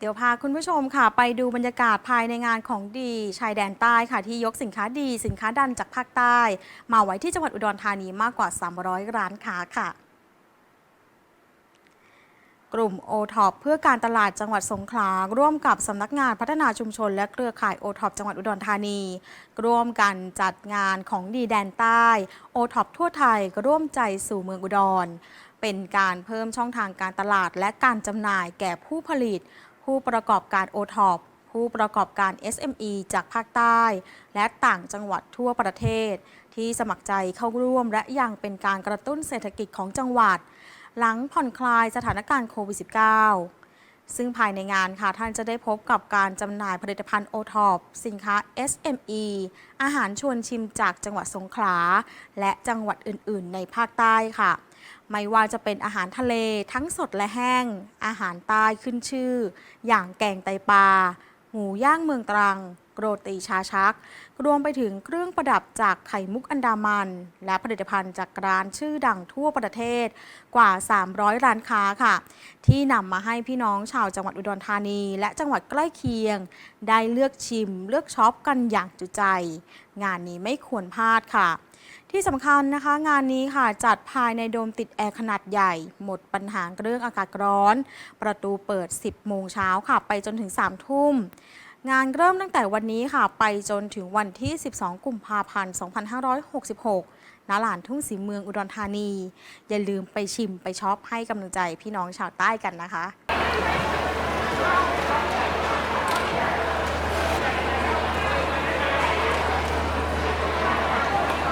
เดี๋ยวพาคุณผู้ชมค่ะ ไปดูบรรยากาศภายในงานของดีชายแดนใต้ค่ะ ที่ยกสินค้าดีสินค้าดันจากภาคใต้ มาไว้ที่จังหวัดอุดรธานีมากกว่า 300 ร้านค้าค่ะ กลุ่ม o t o p เพื่อการตลาดจังหวัดสงขลาร่วมกับสำนักงานพัฒนาชุมชน และเครือข่าย o t o p จังหวัดอุดรธานี ร่วมกันจัดงานของดีแดนใต้ o t o p ทั่วไทยร่วมใจสู่เมืองอุดรเป็นการเพิ่มช่องทางการตลาดและการจำหน่ายแก่ผู้ผลิต ผู้ประกอบการโอทอปผู้ประกอบการ SME จากภาคใต้ และต่างจังหวัดทั่วประเทศ ที่สมัครใจเข้าร่วม และยังเป็นการกระตุ้นเศรษฐกิจของจังหวัด หลังผ่อนคลายสถานการณ์โควิด -19 ซึ่งภายในงานค่ะท่านจะได้พบกับการจำหน่ายผลิตภัณฑ์โอทอปสินค้า SME อาหารชวนชิมจากจังหวัดสงขลา และจังหวัดอื่น ๆ ในภาคใต้ค่ะ ไม่ว่าจะเป็นอาหารทะเลทั้งสดและแห้ง อาหารใต้ขึ้นชื่อ อย่างแกงไตปลาหมูย่างเมืองตรัง โรตีชาชัก รวมไปถึงเครื่องประดับจากไข่มุกอันดามัน และผลิตภัณฑ์จากร้านชื่อดังทั่วประเทศกว่า 300 ร้านค้าค่ะ ที่นำมาให้พี่น้องชาวจังหวัดอุดรธานี และจังหวัดใกล้เคียง ได้เลือกชิม เลือกช็อปกันอย่างจุใจ งานนี้ไม่ควรพลาดค่ะที่สำคัญนะคะงานนี้ค่ะจัดภายในโดมติดแอร์ขนาดใหญ่ หมดปัญหาเรื่องอากาศร้อน ประตูเปิด 10 โมงเช้าค่ะ ไปจนถึง 3 ทุ่ม งานเริ่มตั้งแต่วันนี้ค่ะ ไปจนถึงวันที่ 12 กุมภาพันธ์ 2566ณลานทุ่งสีเมืองอุดรธานี อย่าลืมไปชิมไปช็อปให้กำลังใจพี่น้องชาวใต้กันนะคะ